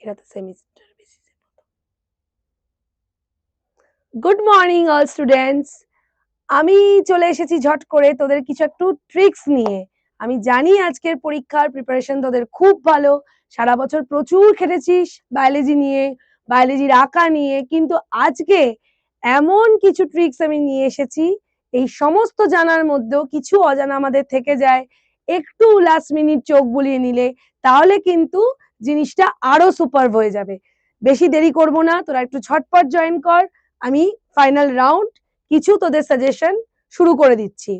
এটা তো সেমিস্টার বেসিসে গুড মর্নিং অল স্টুডেন্টস আমি চলে এসেছি ঝট করে তোদের কিছু একটু ট্রিক্স নিয়ে। আমি জানি আজকের পরীক্ষার প্রিপারেশন তোদের খুব ভালো। সারা বছর প্রচুর খেটেছিস বায়োলজি নিয়ে বায়োলজির আঁকা নিয়ে, কিন্তু আজকে এমন কিছু ট্রিক্স আমি নিয়ে এসেছি। এই সমস্ত জানার মধ্যেও কিছু অজানা আমাদের থেকে যায়। একটু লাস্ট মিনিট চোখ বুলিয়ে নিলে, তাহলে কিন্তু জিনিসটা আরও সুপার হয়ে যাবে। বেশি দেরি করব না, তোরা একটু ছটপট জয়েন কর, আমি ফাইনাল রাউন্ড কিছু তোদের সাজেশন শুরু করে দিচ্ছি।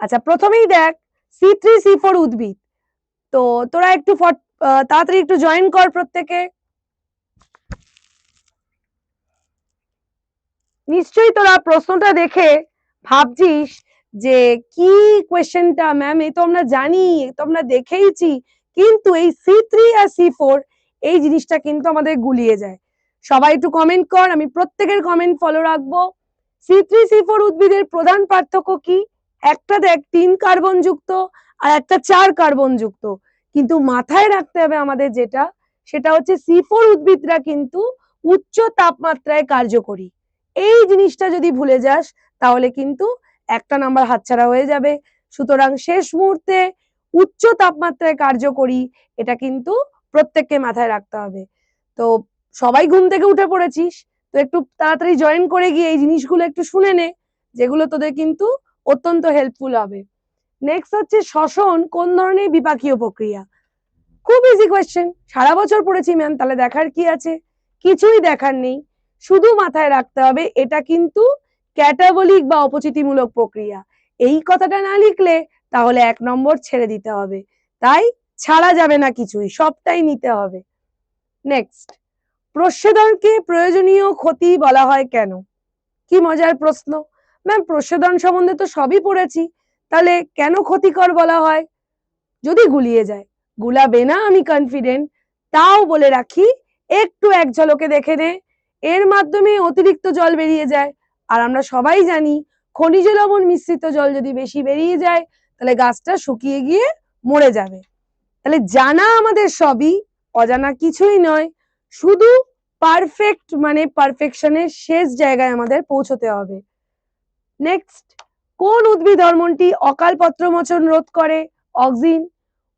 আচ্ছা প্রথমেই দেখ সি থ্রি সি ফোর উদ্ভিদ। তো তোরা একটু তাড়াতাড়ি একটু জয়েন কর প্রত্যেকে। নিশ্চয়ই তোরা প্রশ্নটা দেখে ভাবছিস যে কি কোয়েশ্চেনটা ম্যাম এই তো আমরা জানি তো আমরা দেখেইছি, কিন্তু এই সি থ্রি আর সি ফোর এই জিনিসটা কিন্তু আমাদের গুলিয়ে যায়। সবাই একটু কমেন্ট কর, আমি প্রত্যেকের কমেন্ট ফলো রাখব। সি থ্রি সি ফোর উদ্ভিদের প্রধান পার্থক্য কি? একটা দেখ, তিন কার্বন যুক্ত আর একটা চার কার্বন যুক্ত। কিন্তু মাথায় রাখতে হবে আমাদের যেটা, সেটা হচ্ছে সি ফোর উদ্ভিদরা কিন্তু উচ্চ তাপমাত্রায় কার্যকরী। এই জিনিসটা যদি ভুলে যাস, তাহলে কিন্তু একটা নাম্বার হাতছাড়া হয়ে যাবে। সুতরাং শেষ মুহূর্তে উচ্চ তাপমাত্রায় কার্যকরী এটা কিন্তু প্রত্যেককে মাথায় রাখতে হবে। তো সবাই ঘুম থেকে উঠে পড়েছিস, তো একটু তাড়াতাড়ি জয়েন করে গিয়ে এই জিনিসগুলো একটু শুনে নে, যেগুলো তোদের কিন্তু অত্যন্ত হেল্পফুল হবে। নেক্সট হচ্ছে শ্বসন, কোন ধরনের বিপাকীয় প্রক্রিয়া? খুব ইজি কোয়েশ্চেন সারা বছর পড়েছি ম্যাম তাহলে দেখার কি আছে? কিছুই দেখার নেই। শুধু মাথায় রাখতে হবে, এটা কিন্তু ক্যাটাবলিক বা অপচিতিমূলক প্রক্রিয়া। এই কথাটা না লিখলে তাহলে এক নম্বর ছেড়ে দিতে হবে। তাই ছাড়া যাবে না কিছুই, সবটাই নিতে হবে। নেক্সট প্রচ্ছেদনকে প্রয়োজনীয় ক্ষতি বলা হয় কেন? কি মজার প্রশ্ন। ম্যাম প্রচ্ছেদন সম্বন্ধে তো সবই পড়েছি। তাহলে কেন ক্ষতিকর বলা হয়? যদি গুলিয়ে যায়। গুলাবে না আমি কনফিডেন্ট তাও বলে রাখি, একটু এক ঝলকে দেখে নে। এর মাধ্যমে অতিরিক্ত জল বেরিয়ে যায়। আর আমরা সবাই জানি খনিজ লবণ মিশ্রিত জল যদি বেশি বেরিয়ে যায়, তাহলে গাছটা শুকিয়ে গিয়ে মরে যাবে। তাহলে জানা আমাদের সবই, অজানা কিছুই নয়। শুধু পারফেক্ট মানে পারফেকশনের শেষ জায়গায় আমাদের পৌঁছতে হবে। নেক্সট কোন উদ্ভিদ হরমোনটি অকাল পত্রমোচন রোধ করে? অক্সিন।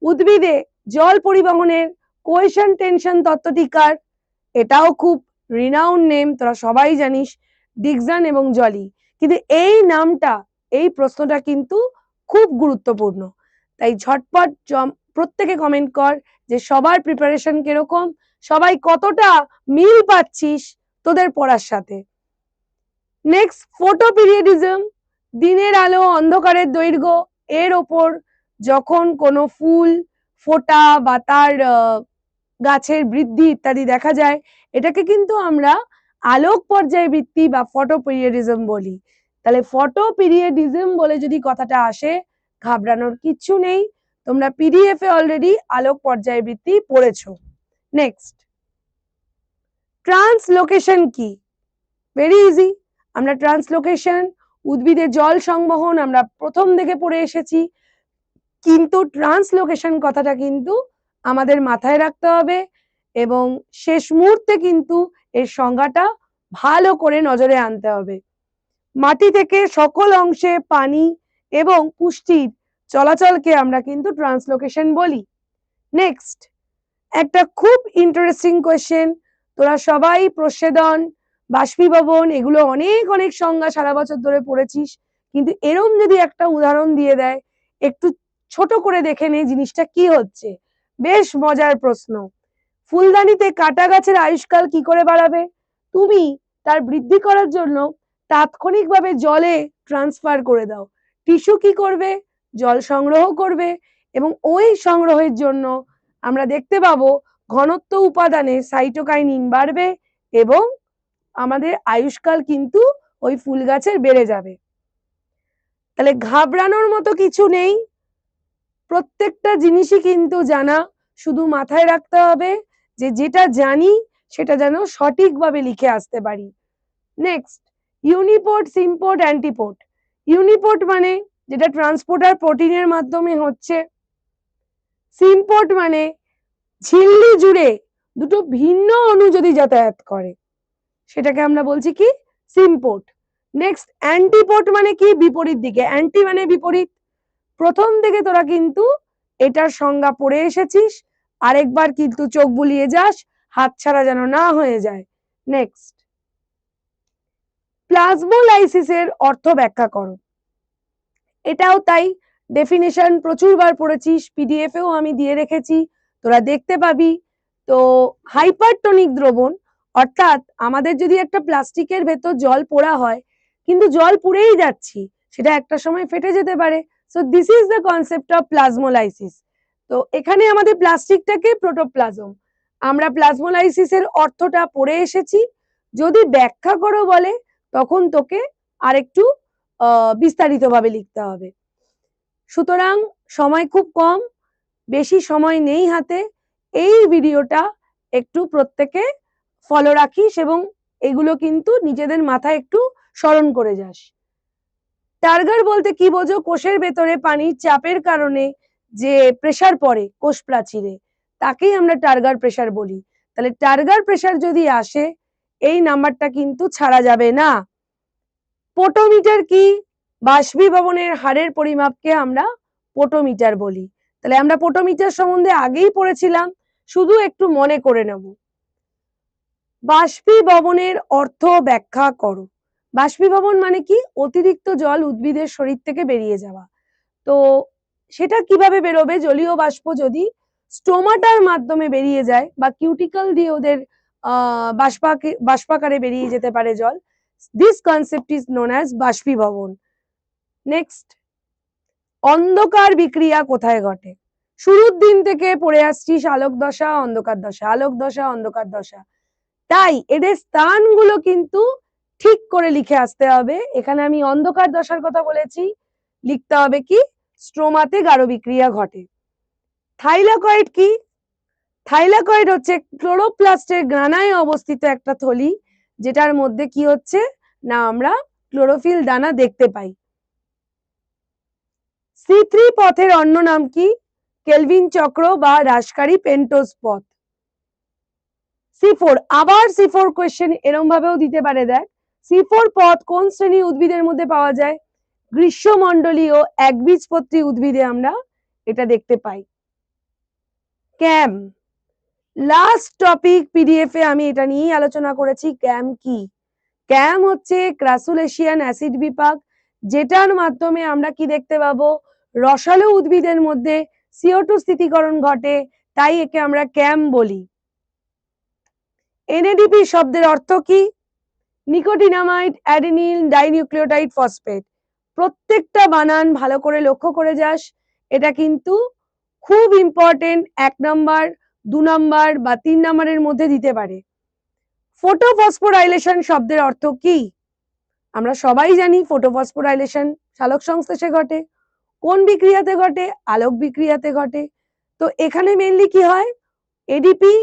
উদ্ভিদে জল পরিবহনের কোয়েশন টেনশন তত্ত্বটি কার? এটাও খুব রিনাউন নেম তোরা সবাই জানিস। ডিকজন এবং জলি। কিন্তু এই নামটা, এই প্রশ্নটা কিন্তু খুব গুরুত্বপূর্ণ। তাই ঝটপট প্রত্যেকে কমেন্ট কর যে সবার প্রিপারেশন কীরকম, সবাই কতটা মিল পাচ্ছিস তোদের পড়ার সাথে। নেক্সট ফোটো পিরিয়ডিজম দিনের আলো, অন্ধকারের দৈর্ঘ্য, এর ওপর যখন কোনো ফুল, ফোটা বা তার গাছের বৃদ্ধি ইত্যাদি দেখা যায়, এটাকে কিন্তু আমরা আলোক পর্যায়বৃত্তি বা ফটো পিরিয়ডিজম বলি। তাহলে ফটো পিরিয়ডিজম বলে যদি কথাটা আসে, ঘাবড়ানোর কিচ্ছু নেই। তোমরা পিডিএফ এ অলরেডি আলোক পর্যায়বৃত্তি পড়েছো। নেক্সট ট্রান্সলোকেশন কি? ভেরি ইজি আমরা ট্রান্সলোকেশন উদ্ভিদের জল সংবহন আমরা প্রথম থেকে পড়ে এসেছি। কিন্তু ট্রান্সলোকেশন কথাটা কিন্তু আমাদের মাথায় রাখতে হবে এবং শেষ মুহূর্তে কিন্তু এর সংজ্ঞাটা ভালো করে নজরে আনতে হবে। মাটি থেকে সকল অংশে পানি এবং পুষ্টির চলাচলকে আমরা কিন্তু ট্রান্সলোকেশন বলি। নেক্সট একটা খুব ইন্টারেস্টিং কোয়েশ্চেন তোরা সবাই প্রসেদন বাষ্পীভবন, এগুলো অনেক অনেক সংজ্ঞা সারা বছর ধরে পড়েছিস। কিন্তু এরম যদি একটা উদাহরণ দিয়ে দেয়, একটু ছোট করে দেখে নে জিনিসটা কি হচ্ছে। বেশ মজার প্রশ্ন। ফুলদানিতে কাটা গাছের আয়ুষ্কাল কি করে বাড়াবে? তুমি তার বৃদ্ধি করার জন্য তাৎক্ষণিকভাবে জলে ট্রান্সফার করে দাও। টিস্যু কি করবে? জল সংগ্রহ করবে এবং ওই সংগ্রহের জন্য আমরা দেখতে পাবো ঘনত্ব উপাদানে সাইটোকাইনিন বাড়বে এবং আমাদের আয়ুষ্কাল কিন্তু ওই ফুল গাছের বেড়ে যাবে। তাহলে ঘাবড়ানোর মতো কিছু নেই। প্রত্যেকটা জিনিসই কিন্তু জানা। শুধু মাথায় রাখতে হবে যে যেটা জানি সেটা যেন সঠিকভাবে লিখে আসতে পারি। নেক্সট ইউনিপোর্ট সিম্পোর্ট অ্যান্টিপোর্ট ইউনিপোর্ট মানে যেটা ট্রান্সপোর্টার প্রোটিনের মাধ্যমে হচ্ছে। সিম্পোর্ট মানে ঝিল্লি জুড়ে দুটো ভিন্ন অণু যদি যাতায়াত করে, সেটাকে আমরা বলছি কি? সিম্পোর্ট নেক্সট অ্যান্টিপোর্ট মানে কি? বিপরীত দিকে। অ্যান্টি মানে বিপরীত। প্রথম দিকে তোরা কিন্তু এটার সংজ্ঞা পড়ে এসেছিস। আরেকবার কিন্তু চোখ বুলিয়ে যাস, হাত ছাড়া যেন না হয়ে যায়। নেক্সট প্লাজমোলাইসিসের অর্থ ব্যাখ্যা করো। এটাও তাই ডেফিনেশন প্রচুরবার পড়েছিস পিডিএফেও আমি দিয়ে রেখেছি, তোরা দেখতে পাবি। তো হাইপারটনিক দ্রবণ, অর্থাৎ আমাদের যদি একটা প্লাস্টিকের ভেতর জল পোড়া হয়, কিন্তু জল পুড়েই যাচ্ছি, সেটা একটা সময় ফেটে যেতে পারে। So this is the concept of plasmolysis তো এখানে আমাদের প্লাস্টিকটাকে প্রোটোপ্লাজম। আমরা প্লাজমোলাইসিসের অর্থটা পড়ে এসেছি। যদি ব্যাখ্যা করো বলে, তখন তোকে আরেকটু বিস্তারিতভাবে লিখতে হবে। সুতরাং সময় খুব কম, বেশি সময় নেই হাতে। এই ভিডিওটা একটু প্রত্যেকে ফলো রাখিস এবং এগুলো কিন্তু নিজেদের মাথায় একটু স্মরণ করে যাস। টার্গার বলতে কি বোঝো? কোষের ভেতরে পানির চাপের কারণে যে প্রেসার পড়ে কোষ প্রাচীরে, তাকেই আমরা টার্গার প্রেসার বলি। তাহলে টার্গার প্রেসার যদি আসে, এই নাম্বারটা কিন্তু ছাড়া যাবে না। পোটোমিটার কি? বাষ্পীভবনের হারের পরিমাপকে আমরা পোটোমিটার বলি। তাহলে আমরা পোটোমিটার সম্বন্ধে আগেই পড়েছিলাম, শুধু একটু মনে করে নেব। বাষ্পীভবনের অর্থ ব্যাখ্যা করো। বাষ্পীভবন মানে কি? অতিরিক্ত জল উদ্ভিদের শরীর থেকে বেরিয়ে যাওয়া। তো সেটা কীভাবে বেরোবে? জলীয় বাষ্প যদি স্টোমাটার মাধ্যমে বেরিয়ে যায় বা কিউটিক্যাল দিয়ে ওদের বাষ্পাকে, বাষ্পাকারে বেরিয়ে যেতে পারে জল this concept is known as বাষ্পীভবন। Next অন্ধকার বিক্রিয়া কোথায় ঘটে? শুরুর দিন থেকে পড়ে আসছিস আলোক দশা, অন্ধকার দশা, আলোক দশা, অন্ধকার দশা। তাই এদের স্থানগুলো কিন্তু ঠিক করে লিখে আসতে হবে। এখানে আমি অন্ধকার দশার কথা বলেছি। লিখতে হবে কি? স্ট্রোমাতে গাঢ় বিক্রিয়া ঘটে। থাইলাকয়েড কি? থাইলাকয়েড হচ্ছে ক্লোরোপ্লাস্টের গ্রানায় অবস্থিত একটা থলি, যেটার মধ্যে কি হচ্ছে? না, আমরা ক্লোরোফিল দানা দেখতে পাই। সি থ্রি পথের অন্য নাম কি? কেলভিন চক্র বা হ্রাসকারী পেন্টোস পথ। সি ফোর, আবার সি ফোর কোয়েশ্চেন এরম ভাবেও দিতে পারে, দেখ। সি ফোর পথ কোন শ্রেণির উদ্ভিদের মধ্যে পাওয়া যায়? গ্রীষ্মমণ্ডলীয় একবীজপত্রী উদ্ভিদে আমরা এটা দেখতে পাই। ক্যাম। লাস্ট টপিক পিডিএফ এ আমি এটা নিয়েই আলোচনা করেছি, ক্যাম কি? ক্যাম হচ্ছে ক্রাসুলেশিয়ান অ্যাসিড বিপাক, যেটার মাধ্যমে আমরা কি দেখতে পাবো? রসালো উদ্ভিদের মধ্যে সিও টু স্থিতিকরণ ঘটে, তাই একে আমরা ক্যাম বলি। এনএডিপি শব্দের অর্থ কি? নিকোটিনামাইড অ্যাডিনিল ডাইনিউক্লিওটাইড ফসফেট প্রত্যেকটা বানান ভালো করে লক্ষ্য করে যাস। এটা কিন্তু খুব ইম্পর্টেন্ট এক নাম্বার দু নাম্বার বা তিন নাম্বারের মধ্যে দিতে পারে। ফোটোফসফোরাইলেশন শব্দের অর্থ কি? আমরা সবাই জানি ফোটোফসফোরাইলেশন সালোক সংশ্লেষে ঘটে, কোন বিক্রিয়াতে ঘটে? আলোক বিক্রিয়াতে ঘটে। তো এখানে মেনলি কি হয়? এডিপি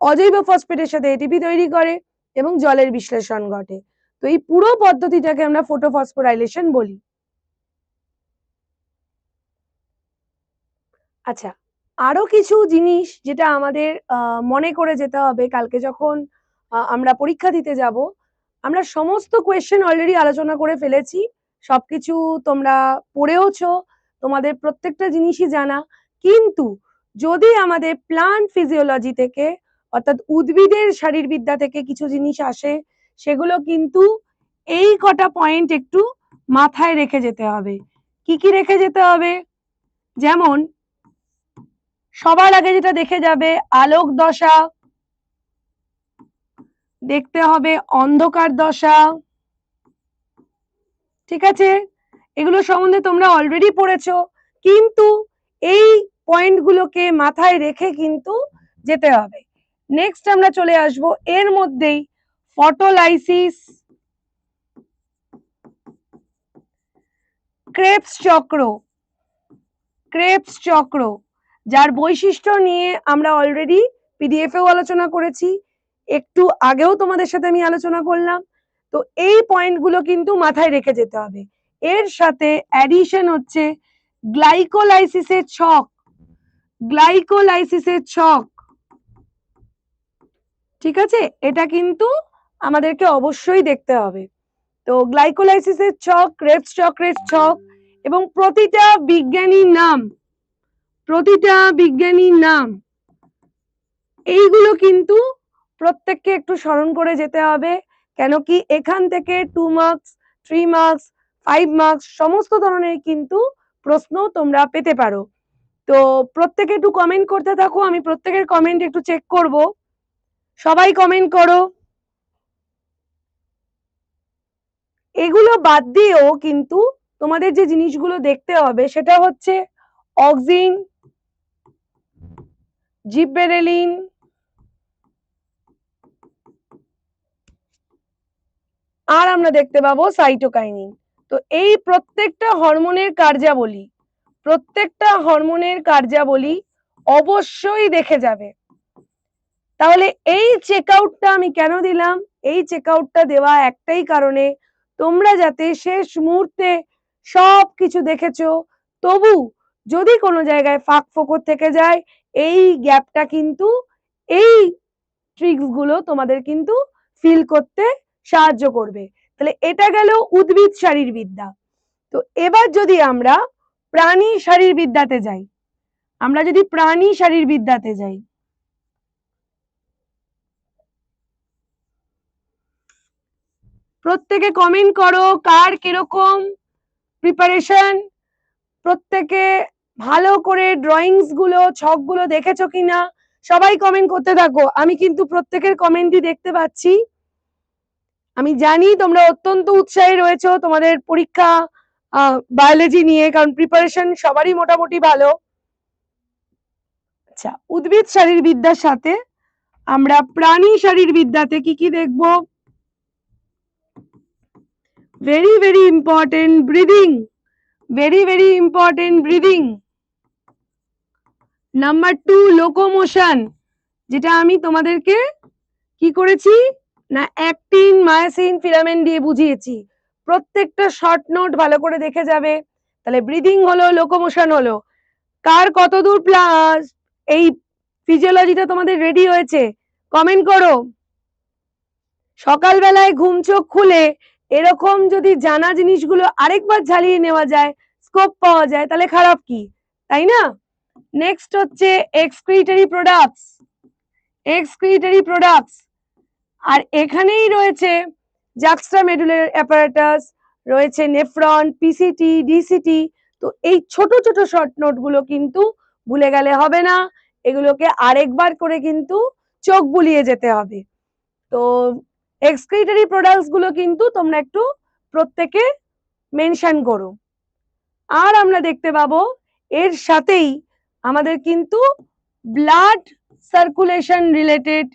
অজৈব ফসফেটের সাথে এটিপি তৈরি করে এবং জলের বিশ্লেষণ ঘটে। তো এই পুরো পদ্ধতিটাকে আমরা ফোটোফসফোরাইলেশন বলি। আচ্ছা আরও কিছু জিনিস যেটা আমাদের মনে করে যেতে হবে কালকে যখন আমরা পরীক্ষা দিতে যাব, আমরা সমস্ত কোয়েশ্চেন অলরেডি আলোচনা করে ফেলেছি, সবকিছু তোমরা পড়েওছো, তোমাদের প্রত্যেকটা জিনিসই জানা, কিন্তু যদি আমাদের প্লান্ট ফিজিওলজি থেকে, অর্থাৎ উদ্ভিদের শারীরবিদ্যা থেকে কিছু জিনিস আসে সেগুলো কিন্তু এই কটা পয়েন্ট একটু মাথায় রেখে যেতে হবে। কি কি রেখে যেতে হবে? যেমন, সবার আগে যেটা দেখে যাবে, আলোক দশা। দেখতে হবে অন্ধকার দশা। ঠিক আছে? এগুলো সম্বন্ধে তোমরা অলরেডি পড়েছো। কিন্তু এই পয়েন্টগুলোকে মাথায় রেখে কিন্তু যেতে হবে। নেক্সট আমরা চলে আসব। এর মধ্যেই ফটোলাইসিস ক্রেপস চক্র ক্রেপস চক্র, যার বৈশিষ্ট্য নিয়ে আমরা অলরেডি পিডিএফেও আলোচনা করেছি। একটু আগেও তোমাদের সাথে আমি আলোচনা করলাম। তো এই পয়েন্টগুলো কিন্তু মাথায় রেখে যেতে হবে। এর সাথে অ্যাডিশন হচ্ছে গ্লাইকোলাইসিসের ছক। গ্লাইকোলাইসিসের ছক। ঠিক আছে? এটা কিন্তু আমাদেরকে অবশ্যই দেখতে হবে। তো গ্লাইকোলাইসিসের ছক, রেপস চক্রের ছক এবং প্রতিটা বিজ্ঞানীর নাম, প্রতিটা বিজ্ঞানীর নাম, এইগুলো কিন্তু প্রত্যেককে একটু স্মরণ করে যেতে হবে কেন কি এখান থেকে two marks three marks five marks সমস্ত ধরনের কিন্তু প্রশ্ন তোমরা পেতে পারো। তো প্রত্যেকে একটু কমেন্ট করতে থাকো, আমি প্রত্যেকের কমেন্ট একটু চেক করব। সবাই কমেন্ট করো। এগুলো বাদ দিয়েও কিন্তু তোমাদের যে জিনিসগুলো দেখতে হবে সেটা হচ্ছে অক্সিন, জিববেরেলিন, আর আমরা দেখতে পাবো সাইটোকাইনিন। তো এই প্রত্যেকটা হরমোনের কার্যাবলী, প্রত্যেকটা হরমোনের কার্যাবলী অবশ্যই দেখে যাবে। তাহলে এই চেক আউটটা আমি কেন দিলাম? এই চেক আউটটা দেওয়া একটাই কারণে তোমরা যাতে শেষ মুহূর্তে সব কিছু দেখেছ, তবু যদি কোনো জায়গায় ফাঁক ফোকর থেকে যায়, এই গ্যাপটা কিন্তু, এই ট্রিক্সগুলো তোমাদের কিন্তু ফিল করতে সাহায্য করবে। তাহলে এটা গেল উদ্ভিদ শারীরবিদ্যা তো এবার যদি আমরা প্রাণী শারীরবিদ্যাতে যাই, আমরা যদি প্রাণী শারীরবিদ্যাতে যাই প্রত্যেকে কমেন্ট করো, কার কীরকম প্রিপারেশন প্রত্যেকে ভালো করে ড্রয়িংসগুলো, ছকগুলো দেখেছ কিনা? সবাই কমেন্ট করতে থাকো। আমি কিন্তু প্রত্যেকের কমেন্টই দেখতে পাচ্ছি। আমি জানি তোমরা অত্যন্ত উৎসাহী রয়েছো তোমাদের পরীক্ষা বায়োলজি নিয়ে, কারণ প্রিপারেশন সবারই মোটামুটি ভালো। আচ্ছা উদ্ভিদ শারীরবিদ্যার সাথে আমরা প্রাণী শারীরবিদ্যাতে কি কি দেখব? Very very important breathing very very important breathing number two locomotion যেটা আমি তোমাদেরকে কি করেছি? না অ্যাক্টিন মায়াসিন ফিলামেন্ট দিয়ে বুঝিয়েছি। প্রত্যেকটা শর্ট নোট ভালো করে দেখে যাবে। তাহলে ব্রিদিং হলো লোকোমোশন হলো। কার কতদূর প্লাস এই ফিজিওলজিটা তোমাদের রেডি হয়েছে? কমেন্ট করো। সকালবেলায় ঘুম চোখ খুলে এরকম যদি জানা জিনিসগুলো আরেকবার ঝালিয়ে নেওয়া যায় স্কোপ পাওয়া যায়, তাহলে খারাপ কি? তাই না? নেক্সট হচ্ছে এক্সক্রিটারি প্রোডাক্টস এক্সক্রিটারি প্রোডাক্টস আর এখানেই রয়েছে জাক্সট্রা মেডুলার অ্যাপারেটাস রয়েছে নেফ্রন পিসিটি ডিসিটি তো এই ছোট ছোট শর্ট নোটগুলো কিন্তু ভুলে গেলে হবে না। এগুলোকে আরেকবার করে কিন্তু চোখ বুলিয়ে যেতে হবে। তো এক্সক্রিটারি প্রোডাক্টসগুলো কিন্তু তোমরা একটু প্রত্যেকে মেনশন করো। আর আমরা দেখতে পাবো, এর সাথেই আমাদের কিন্তু ব্লাড সার্কুলেশন রিলেটেড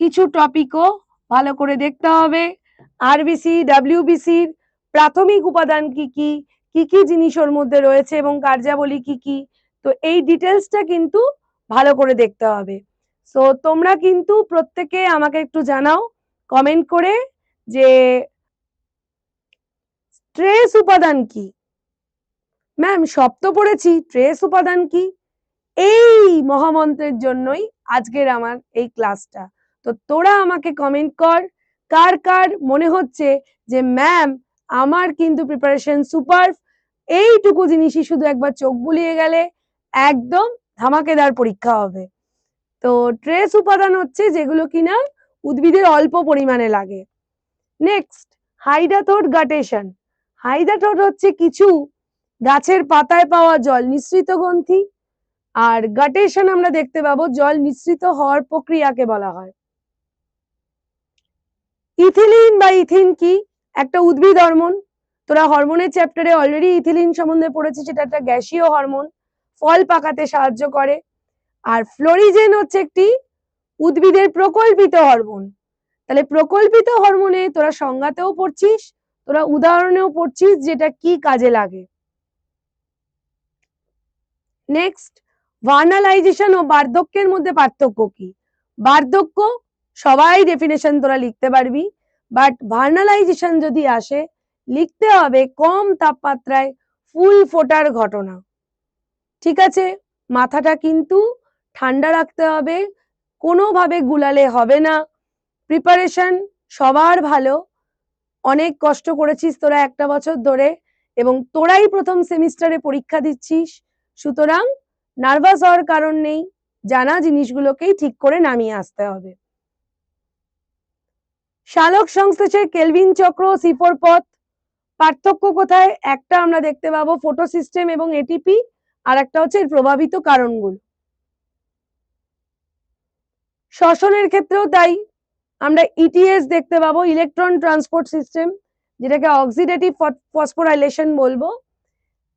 কিছু টপিকও ভালো করে দেখতে হবে। আরবিসি ডাব্লিউবিসির প্রাথমিক উপাদান কি কি কি কি জিনিস ওর মধ্যে রয়েছে এবং কার্যাবলী কি কি, তো এই ডিটেলসটা কিন্তু ভালো করে দেখতে হবে। সো তোমরা কিন্তু প্রত্যেকে আমাকে একটু জানাও কমেন্ট করে যে ট্রেস উপাদান কি? ম্যাম সব তো পড়েছি ট্রেস উপাদান কি? এই মহামন্ত্রের জন্যই আজকের আমার এই ক্লাসটা। তো তোরা আমাকে কমেন্ট কর, কার কার মনে হচ্ছে যে ম্যাম আমার কিন্তু প্রিপারেশন সুপার এইটুকু জিনিসই শুধু একবার চোখ বুলিয়ে গেলে একদম ধামাকেদার পরীক্ষা হবে। তো ট্রেস উপাদান হচ্ছে যেগুলো কিনা উদ্ভিদের অল্প পরিমাণে লাগে। নেক্সট হাইডাথোড গাটেশন হাইডাথোড হচ্ছে কিছু গাছের পাতায় পাওয়া জল, নিঃসৃত গ্রন্থি। আর গাটেশন আমরা দেখতে পাবো জল নিঃসৃত হওয়ার প্রক্রিয়াকে বলা হয়। ইথিলিন বা ইথিন কি? একটা উদ্ভিদ হরমোন। তোরা হরমোনের চ্যাপ্টারে অলরেডি ইথিলিন সম্বন্ধে পড়েছিস, সেটা একটা গ্যাসীয় হরমোন। ফল পাকাতে সাহায্য করে। আর ফ্লোরিজেন হচ্ছে একটি উদ্ভিদের প্রকল্পিত হরমোন। তাহলে প্রকল্পিত হরমোনে তোরা সংজ্ঞাতেও পড়ছিস, তোরা উদাহরণেও পড়ছিস যেটা কি কাজে লাগে। নেক্সট ভার্নালাইজেশন ও বার্ধক্যের মধ্যে পার্থক্য কি? বার্ধক্য, সবাই ডেফিনেশন তোরা লিখতে পারবি বাট ভার্নালাইজেশন যদি আসে, লিখতে হবে কম তাপমাত্রায় ফুল ফোটার ঘটনা। ঠিক আছে? মাথাটা কিন্তু ঠান্ডা রাখতে হবে কোনোভাবে গুলালে হবে না। প্রিপারেশন সবার ভালো। অনেক কষ্ট করেছিস তোরা একটা বছর ধরে এবং তোরাই প্রথম সেমিস্টারে পরীক্ষা দিচ্ছিস। সুতরাং নার্ভাস হওয়ার কারণ নেই। জানা জিনিসগুলোকেই ঠিক করে নামিয়ে আসতে হবে। শালক সংশ্লেষের কেলভিন চক্র সিফোর পথ। পার্থক্য কোথায়? একটা আমরা দেখতে পাবো ফটো সিস্টেম এবং এটিপি আর একটা হচ্ছে প্রভাবিত কারণগুলো। শ্বসনের ক্ষেত্রেও তাই। আমরা ইটিএস দেখতে পাবো ইলেকট্রন ট্রান্সপোর্ট সিস্টেম যেটাকে অক্সিডেটিভ ফসফোরাইলেশন বলব।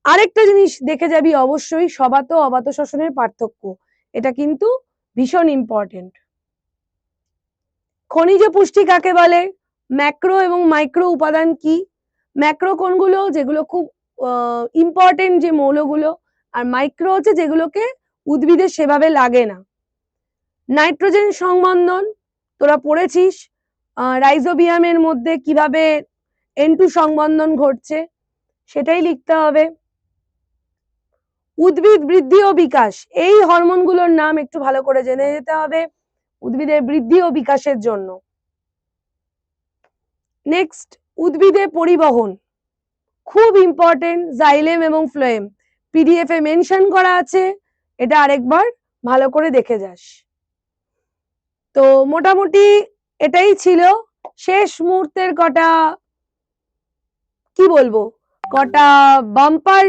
আরেকটা জিনিস দেখে যাবি অবশ্যই, সবাত অবাত শ্বসনের পার্থক্য। এটা কিন্তু ভীষণ ইম্পর্টেন্ট খনিজ পুষ্টি কাকে বলে? ম্যাক্রো এবং মাইক্রো উপাদান কি? ম্যাক্রো কোনগুলো? যেগুলো খুব ইম্পর্টেন্ট যে মৌলগুলো, আর মাইক্রো হচ্ছে যেগুলোকে উদ্ভিদের সেভাবে লাগে না। নাইট্রোজেন সংবন্ধন, তোরা পড়েছিস? রাইজোবিয়ামের মধ্যে কীভাবে এন টু সংবন্ধন ঘটছে? সেটাই লিখতে হবে। উদ্ভিদ বৃদ্ধি ও বিকাশ, এই হরমোনগুলোর নাম একটু ভালো করে জেনে যেতে হবে, উদ্ভিদের বৃদ্ধি ও বিকাশের জন্য। নেক্সট উদ্ভিদে পরিবহন, খুব ইম্পর্টেন্ট জাইলেম এবং ফ্লোয়েম পিডিএফ এ মেনশন করা আছে, এটা আরেকবার ভালো করে দেখে যাস। তো মোটামুটি এটাই ছিল। শেষ মুহূর্তের কটা, কি বলব? কটা বাম্পার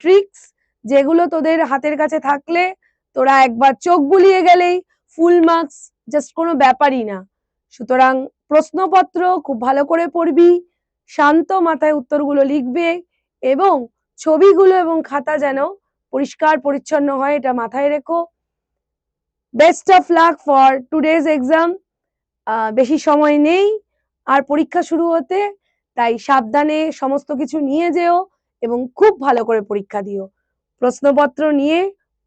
ট্রিক্স যেগুলো তোদের হাতের কাছে থাকলে তোরা একবার চোখ বুলিয়ে গেলেই ফুল মার্কস জাস্ট কোনো ব্যাপারই না। সুতরাং প্রশ্নপত্র খুব ভালো করে পড়বি, শান্ত মাথায় উত্তরগুলো লিখবে এবং ছবিগুলো এবং খাতা যেন পরিষ্কার পরিচ্ছন্ন হয় এটা মাথায় রেখো। Best of luck for today's exam বেশি সময় নেই, আর পরীক্ষা শুরু হতে, তাই সাবধানে সমস্ত কিছু নিয়ে যেও এবং খুব ভালো করে পরীক্ষা দিও। প্রশ্নপত্র নিয়ে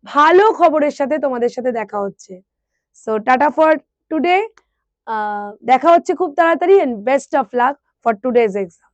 ভালো খবরের সাথে তোমাদের সাথে দেখা হচ্ছে। সো টাটা ফর টুডে দেখা হচ্ছে খুব তাড়াতাড়ি and best of luck for today's exam